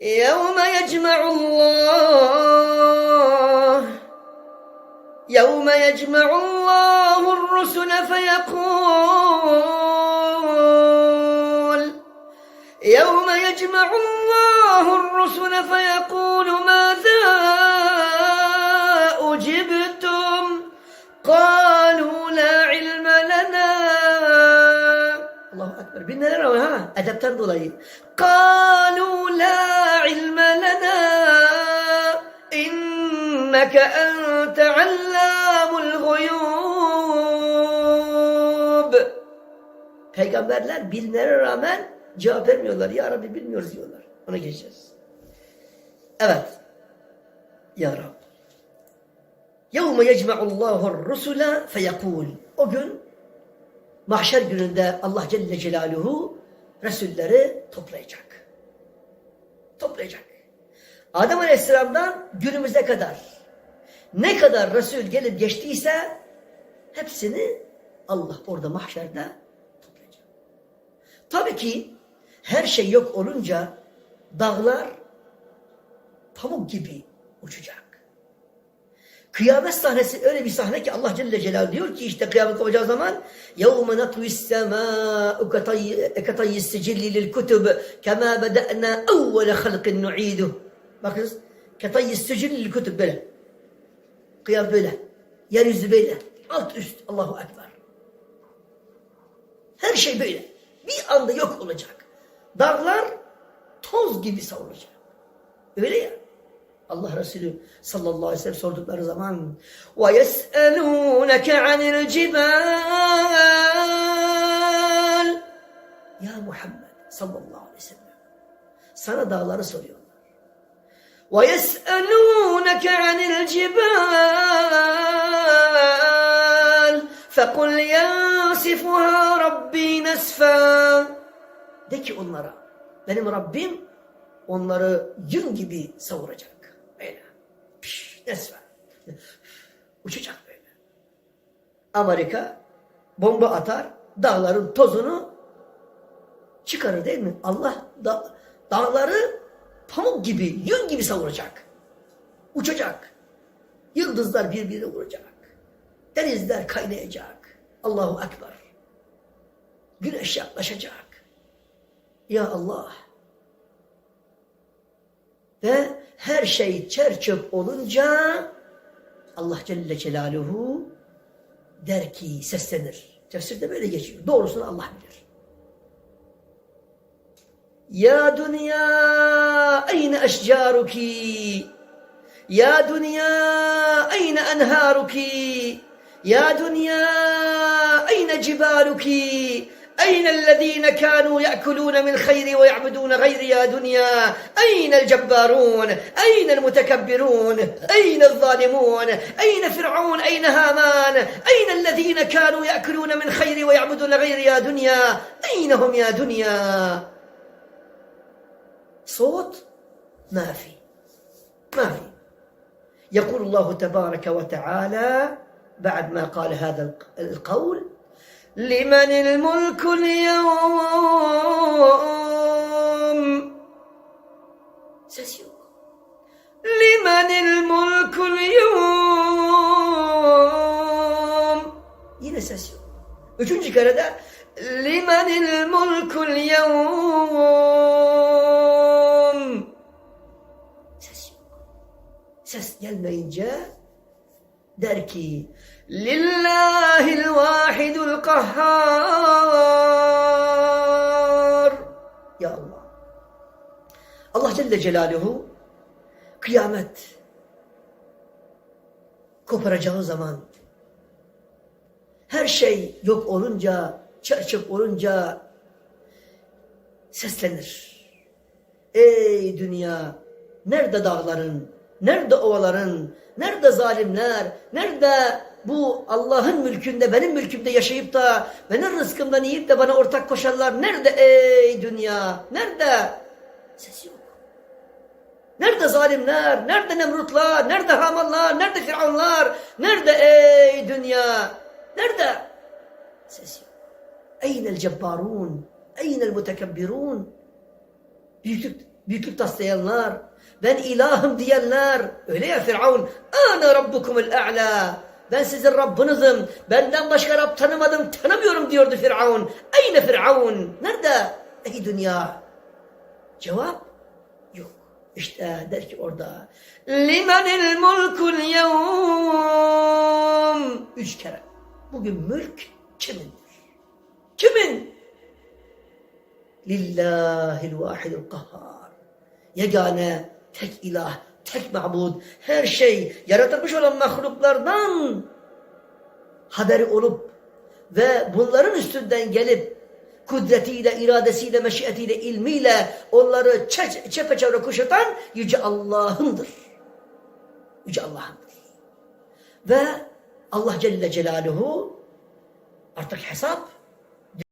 يوم يجمع الله يوم يجمع الله الرسل فيقول يوم يجمع الله الرسل فيقول ماذا أجبتم؟ قالوا لا علم لنا. Ekber. Binler ama ha edepten dolayı. قالوا لا علم لنا إنك أنت علام الغيوب Peygamberler bilmelere rağmen cevap vermiyorlar. Ya Rabbi bilmiyoruz diyorlar. Ona geçeceğiz. Evet. Ya Rabbi. يَوْمَ يَجْمَعُ اللّٰهُ الرُّسُلَ فَيَقُولُ O gün mahşer gününde Allah Celle Celaluhu Resulleri toplayacak. Toplayacak. Adem Aleyhisselam'dan günümüze kadar ne kadar Resul gelip geçtiyse hepsini Allah orada mahşerde toplayacak. Tabii ki her şey yok olunca dağlar pamuk gibi uçacak. Kıyamet sahnesi öyle bir sahne ki Allah Celle Celaluhu diyor ki işte kıyamet kopacağı zaman يَوْمَ نَطْوِ السَّمَاءُ كَطَيِّ السِّجِلِّ لِلْكُتُبِ كَمَا بَدَأْنَا اَوَّلَ خَلْقٍ نُعِيدُهُ Bakınız كَطَيِّ السِّجِلِّ لِلْكُتُبِ böyle. Kıyamet böyle. Yeryüzü böyle. Alt üst. Allahu Ekber. Her şey böyle. Bir anda yok olacak. Dağlar toz gibi savrulacak. Öyle ya. Allah Resulü sallallahu aleyhi ve sellem sordukları zaman وَيَسْأَلُونَكَ عَنِ الْجِبَالِ Ya Muhammed sallallahu aleyhi ve sellem sana dağları soruyorlar. وَيَسْأَلُونَكَ عَنِ الْجِبَالِ فَقُلْ يَنْسِفُهَا رَبِّي نَسْفًا De ki onlara benim Rabbim onları yün gibi savuracak. Nesfen. Uçacak böyle. Amerika bomba atar, dağların tozunu çıkarır değil mi? Allah da, dağları pamuk gibi, yün gibi savuracak. Uçacak. Yıldızlar birbirine vuracak. Denizler kaynayacak. Allahu Ekber. Güneş yaklaşacak. Ya Allah. Ve her şey çerçöp olunca Allah Celle Celaluhu der ki seslenir. Tefsirde böyle geçiyor. Doğrusunu Allah bilir. Ya dünya ayne eşcaruki Ya dünya ayne enharuki Ya dünya ayne cibaruki أين الذين كانوا يأكلون من خيري ويعبدون غيري يا دنيا؟ أين الجبارون؟ أين المتكبرون؟ أين الظالمون؟ أين فرعون؟ أين هامان؟ أين الذين كانوا يأكلون من خيري ويعبدون غيري يا دنيا؟ أين هم يا دنيا؟ صوت؟ ما في. ما في. يقول الله تبارك وتعالى بعد ما قال هذا القول لمن الملك اليوم Ses yok. لمن الملك اليوم Yine ses yok. Üçüncü kerede لمن الملك اليوم Ses yok. Ses gelmeyince der ki Lillahil vahidul kahhar Ya Allah Allah Celle Celaluhu kıyamet koparacağı zaman her şey yok olunca çerçöp olunca seslenir. Ey dünya nerede dağların nerede ovaların nerede zalimler nerede bu Allah'ın mülkünde, benim mülkümde yaşayıp da benim rızkımdan yiyip de bana ortak koşanlar nerede ey dünya? Nerede? Ses yok. Nerede zalimler? Nerede Nemrutlar? Nerede Hamanlar? Nerede Firavunlar? Nerede ey dünya? Nerede? Ses yok. Eynel cebbarun? Eynel mutekebbirun? Büyüklük büyüklük taslayanlar, ben ilahım diyenler, öyle ya Firavun, ana rabbukumul a'la, ben sizin Rabbinizim, benden başka Rab tanımadım, tanımıyorum diyordu Firavun. Eyne Firavun? Nerede? Ey dünya. Cevap yok. İşte der ki orada. Limenil mulkul yevm. Üç kere. Bugün mülk kimindir? Kimin? Lillahil vahidil kahhar. Yegane, tek ilah, tek mabud, her şey yaratılmış olan mahluklardan haberi olup ve bunların üstünden gelip kudretiyle, iradesiyle, meşiyetiyle, ilmiyle onları çe- çepeçevre kuşatan Yüce Allah'ındır. Yüce Allah'ındır. Ve Allah Celle Celaluhu artık hesap